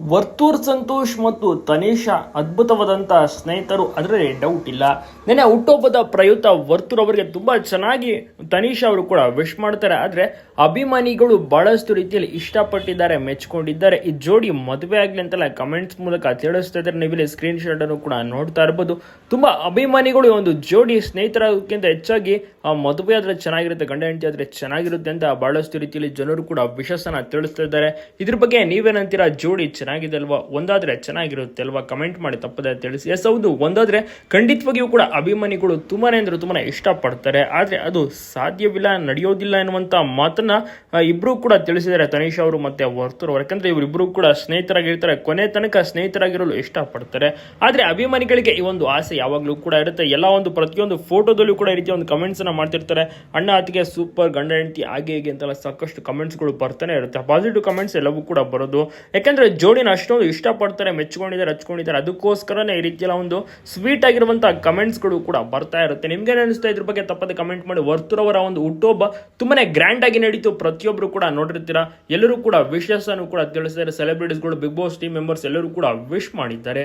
ವರ್ತೂರ್ ಸಂತೋಷ್ ಮತ್ತು ತನೇಶ ಅದ್ಭುತವಾದಂತಹ ಸ್ನೇಹಿತರು ಅದರಲ್ಲಿ ಡೌಟ್ ಇಲ್ಲ. ನೆನೆ ಹುಟ್ಟುಹಬ್ಬದ ಪ್ರಯುಕ್ತ ವರ್ತೂರ್ ಅವರಿಗೆ ತುಂಬಾ ಚೆನ್ನಾಗಿ ತನೀಶ್ ಅವರು ಕೂಡ ವಿಶ್ ಮಾಡ್ತಾರೆ. ಆದ್ರೆ ಅಭಿಮಾನಿಗಳು ಬಹಳಷ್ಟು ರೀತಿಯಲ್ಲಿ ಇಷ್ಟಪಟ್ಟಿದ್ದಾರೆ, ಮೆಚ್ಕೊಂಡಿದ್ದಾರೆ. ಈ ಜೋಡಿ ಮದುವೆ ಆಗಲಿ ಅಂತೆಲ್ಲ ಕಮೆಂಟ್ಸ್ ಮೂಲಕ ತಿಳಿಸ್ತಾ ಇದ್ದಾರೆ. ನೀವು ಸ್ಕ್ರೀನ್ ಶಾಟ್ ಅನ್ನು ಕೂಡ ನೋಡ್ತಾ ಇರ್ಬೋದು. ತುಂಬಾ ಅಭಿಮಾನಿಗಳು ಒಂದು ಜೋಡಿ ಸ್ನೇಹಿತರಕ್ಕಿಂತ ಹೆಚ್ಚಾಗಿ, ಆ, ಮದುವೆ ಆದ್ರೆ ಚೆನ್ನಾಗಿರುತ್ತೆ, ಗಂಡ ಹೆಂಡತಿ ಆದ್ರೆ ಚೆನ್ನಾಗಿರುತ್ತೆ ಅಂತ ಬಹಳಷ್ಟು ರೀತಿಯಲ್ಲಿ ಜನರು ಕೂಡ ವಿಶ್ವಾಸನ ತಿಳಿಸ್ತಾ ಇದ್ದಾರೆ. ಇದ್ರ ಬಗ್ಗೆ ನೀವೇನಂತೀರಾ? ಜೋಡಿ ಚೆನ್ನಾಗಿದೆ ಅಲ್ವಾ ಒಂದಾದ್ರೆ ಚೆನ್ನಾಗಿರುತ್ತೆ ಅಲ್ವಾ ಕಮೆಂಟ್ ಮಾಡಿ ತಪ್ಪದೆ ತಿಳಿಸಿ. ಎಸ್ ಹೌದು, ಒಂದಾದ್ರೆ ಖಂಡಿತವಾಗಿಯೂ ಕೂಡ ಅಭಿಮಾನಿಗಳು ತುಂಬಾನೇ ಅಂದ್ರೆ ತುಂಬಾನೇ ಇಷ್ಟಪಡ್ತಾರೆ. ಆದ್ರೆ ಅದು ಸಾಧ್ಯವಿಲ್ಲ, ನಡೆಯೋದಿಲ್ಲ ಎನ್ನುವಂತ ಮಾತನ್ನ ಇಬ್ರು ಕೂಡ ತಿಳಿಸಿದ್ದಾರೆ ತನೀಶ್ ಅವರು ಮತ್ತೆ ವರ್ತೂರ್ ಅವರು. ಯಾಕಂದ್ರೆ ಇವರಿಬ್ರು ಕೂಡ ಸ್ನೇಹಿತರಾಗಿರ್ತಾರೆ, ಕೊನೆ ತನಕ ಸ್ನೇಹಿತರಾಗಿರಲು ಇಷ್ಟಪಡ್ತಾರೆ. ಆದ್ರೆ ಅಭಿಮಾನಿಗಳಿಗೆ ಈ ಒಂದು ಆಸೆ ಯಾವಾಗಲೂ ಕೂಡ ಇರುತ್ತೆ. ಎಲ್ಲ ಒಂದು ಪ್ರತಿಯೊಂದು ಫೋಟೋದಲ್ಲೂ ಕೂಡ ಈ ರೀತಿಯ ಒಂದು ಕಮೆಂಟ್ಸ್ ಅನ್ನ ಮಾಡ್ತಿರ್ತಾರೆ. ಅಣ್ಣ ಅತಿಗೆ ಸೂಪರ್ ಗಂಡ, ಹೆಂಡತಿ, ಹಾಗೆ, ಹೀಗೆ ಅಂತೆಲ್ಲ ಸಾಕಷ್ಟು ಕಮೆಂಟ್ಸ್ಗಳು ಬರ್ತಾನೆ ಇರುತ್ತೆ. ಪಾಸಿಟಿವ್ ಕಮೆಂಟ್ಸ್ ಎಲ್ಲವೂ ಕೂಡ ಬರೋದು. ಯಾಕಂದ್ರೆ ಜೋಡಿನ ಅಷ್ಟೊಂದು ಇಷ್ಟಪಡ್ತಾರೆ, ಮೆಚ್ಕೊಂಡಿದ್ದಾರೆ, ಹಚ್ಕೊಂಡಿದ್ದಾರೆ. ಅದಕ್ಕೋಸ್ಕರನೇ ಈ ರೀತಿಯ ಒಂದು ಸ್ವೀಟ್ ಆಗಿರುವಂತಹ ಕಮೆಂಟ್ಸ್ಗಳು ಕೂಡ ಬರ್ತಾ ಇರುತ್ತೆ. ನಿಮ್ಗೆ ಅನಿಸ್ತಾ ಇದ್ರ ಬಗ್ಗೆ ತಪ್ಪದೆ ಕಮೆಂಟ್ ಮಾಡಿ. ವರ್ತುರವರ ಒಂದು ಹುಟ್ಟುಹಬ್ಬ ತುಂಬಾನೇ ಗ್ರ್ಯಾಂಡ್ ಆಗಿ ನಡೀತು. ಪ್ರತಿಯೊಬ್ಬರು ಕೂಡ ನೋಡಿರ್ತೀರಾ? ಎಲ್ಲರೂ ಕೂಡ ವಿಶಸ್ ಅನ್ನು ಕೂಡ ತಿಳಿಸಿದ್ದಾರೆ ಸೆಲೆಬ್ರಿಟೀಸ್ಗಳು ಬಿಗ್ ಬಾಸ್ ಟೀಮ್ ಮೆಂಬರ್ಸ್ ಎಲ್ಲರೂ ಕೂಡ ವಿಶ್ ಮಾಡಿದ್ದಾರೆ.